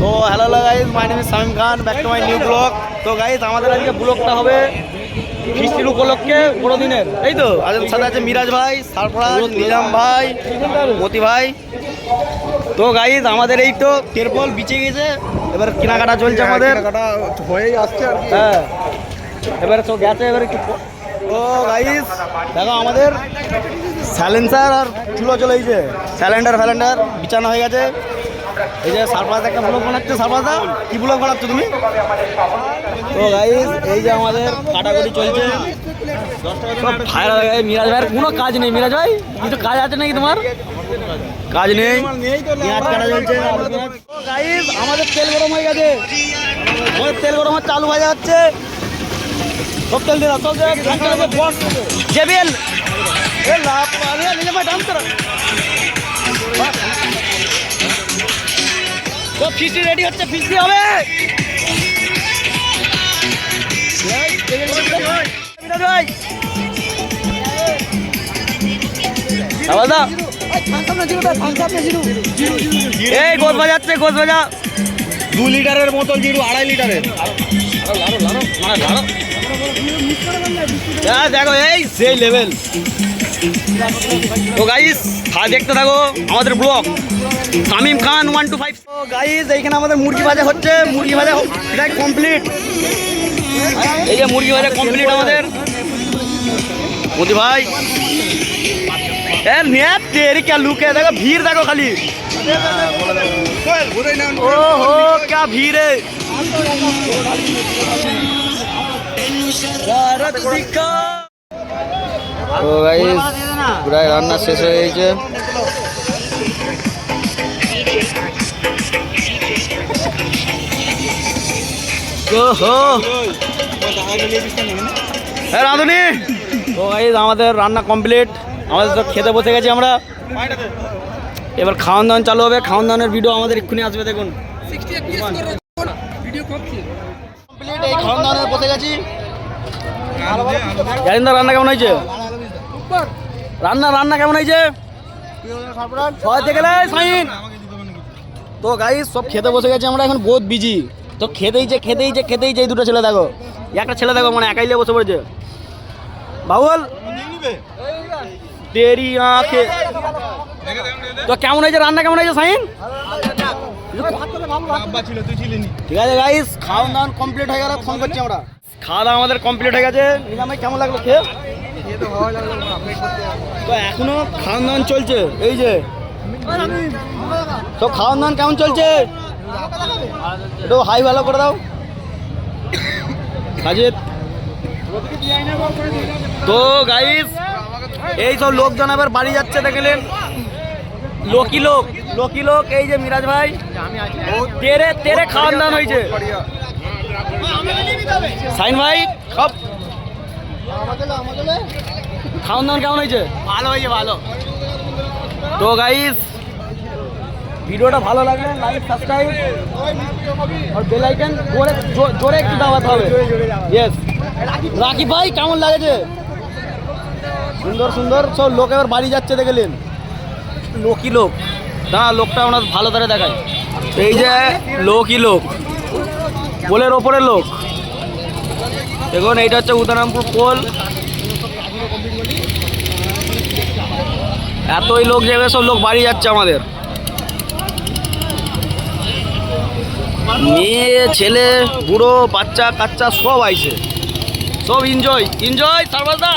তো hello guys my name is Samim Khan back to my new blog তো guys আমাদের আজকে ব্লগটা হবে ফিস্টির উপলক্ষে বড় দিনের এই তো আজকের সাথে আছে মিরাজ ভাই সারফরাজ নিজাম ভাই মতি ভাই। তো গাইজ আমাদের এই তো তেরপল বিচে গেছে। এবার কেনাকাটা চলছে আমাদের। হয়েই আসছে হ্যাঁ। এবারে তো গেছে এবারে একটু ও গাইস দেখো আমাদের স্যালেন্সার আর চুলো চলে গেছে। স্যালেন্ডার ফ্যালেন্ডার বিছানো হয়ে গেছে। এই যে সারপ্রাইজ একটা ব্লগ বানাচ্ছে সারপ্রাইজা কি ব্লগ বানাচ্ছ তুমি? তো গাইস এই যে আমাদের কাটাকুটি চলছে। মিরাজ ভাইয়ের কোনো কাজ নেই। মিরাজ ভাই কিছু কাজ আছে নাকি তোমার? কাজ নেই। গাইস আমাদের তেল গরম হয়ে গেছে। আমাদের তেল গরম হচ্ছে আলু ভাজা সব তেল দাও, সব বস জেবিএল। এ লাভ আরে নিজে ভাই ডান্স করো। তো ফিস্টি রেডি হচ্ছে ফিস্টি হবে। এই বাজাচ্ছে বাজা। দু লিটারের বোতল জিরু আড়াই লিটারের। হ্যাঁ দেখো এই সেই লেভেল তো গাইস খা দেখতে থাকো আমাদের blog Tamim Khan one two five তো গাইস এইখানে আমাদের মুরগি ভাজা হচ্ছে মুরগি ভাজা প্রায় কমপ্লিট এই যে মুরগি ভাজা কমপ্লিট আমাদের মোদি ভাই এ নেট তেরি কে লুকে দেখো ভিড় দেখো খালি ও হো क्या भीड़ है তো গাইস প্রায় রান্না শেষ হয়ে গেছে। হ্যাঁ রাঁধুনি। তো গাইস আমাদের রান্না কমপ্লিট আমাদের তো খেতে বসে গেছি আমরা। এবার খাওয়ান দাওয়ান চালু হবে। খাওয়ান দাওয়ানের ভিডিও আমাদের এক্ষুনি আসবে দেখুন। কমপ্লিট এই খাওয়ান দাওয়ানের বসে গেছি। জানেন রান্না কেমন হয়েছে? রান্না রান্না কেমন হয়েছে? সাইন। তো গাইস সব খেতে বসে গেছে, আমরা এখন বহুত বিজি তো খেতেই যে খেতেই যে খেতেই যে দুটো ছেলে দেখো। একটা ছেলে দেখো মানে একাই বসে পড়েছে। বাবুল, তেরি আঁখে। তো কেমন হয়েছে, রান্না কেমন হয়েছে, সাইন? ঠিক আছে গাইস খাওয়া দাওয়া কমপ্লিট হয়ে গেল ফোন করছি আমরা। খাওয়া দাওয়া আমাদের কমপ্লিট হয়ে গেছে। নিজামে কেমন লাগল খেয়ে? তো এখনও খাওয়ান দাওয়ান চলছে? এই যে। তো খাওয়ান দাওয়ান কেমন চলছে? একটু হাই ভালো করে দাও। সাজিদ। তো গাইস এই সব লোকজন আবার বাড়ি যাচ্ছে, দেখলেন? লোকি লোক লোকি লোক, এই যে মিরাজ ভাই। তেরে তেরে খাওয়ান দাওয়ান হয়েছে। সাইন ভাই, সব খাওয়ান দাওয়ান কেমন হয়েছে? ভালো হয়েছে ভালো। তো গাইস ভিডিওটা ভালো লাগলে লাইক সাবস্ক্রাইব আর বেল আইকন জোরে জোরে একটু দাবাতে হবে। ইয়েস রাকিব ভাই কেমন লাগেছে? সুন্দর সুন্দর। সব লোক এবার বাড়ি যাচ্ছে দেখলেন লোকই লোক। না লোকটা ওনার ভালো ধরে দেখায়। এই যে লোকই লোক। পোলের ওপরের লোক। দেখুন, এইটা হচ্ছে উদয়রামপুর পোল। এতই লোক যাবে, সব লোক বাড়ি যাচ্ছে আমাদের। মেয়ে, ছেলে, বুড়ো, বাচ্চা, কাচ্চা, সব আইছে। সব এনজয় এনজয় সার্বাসদা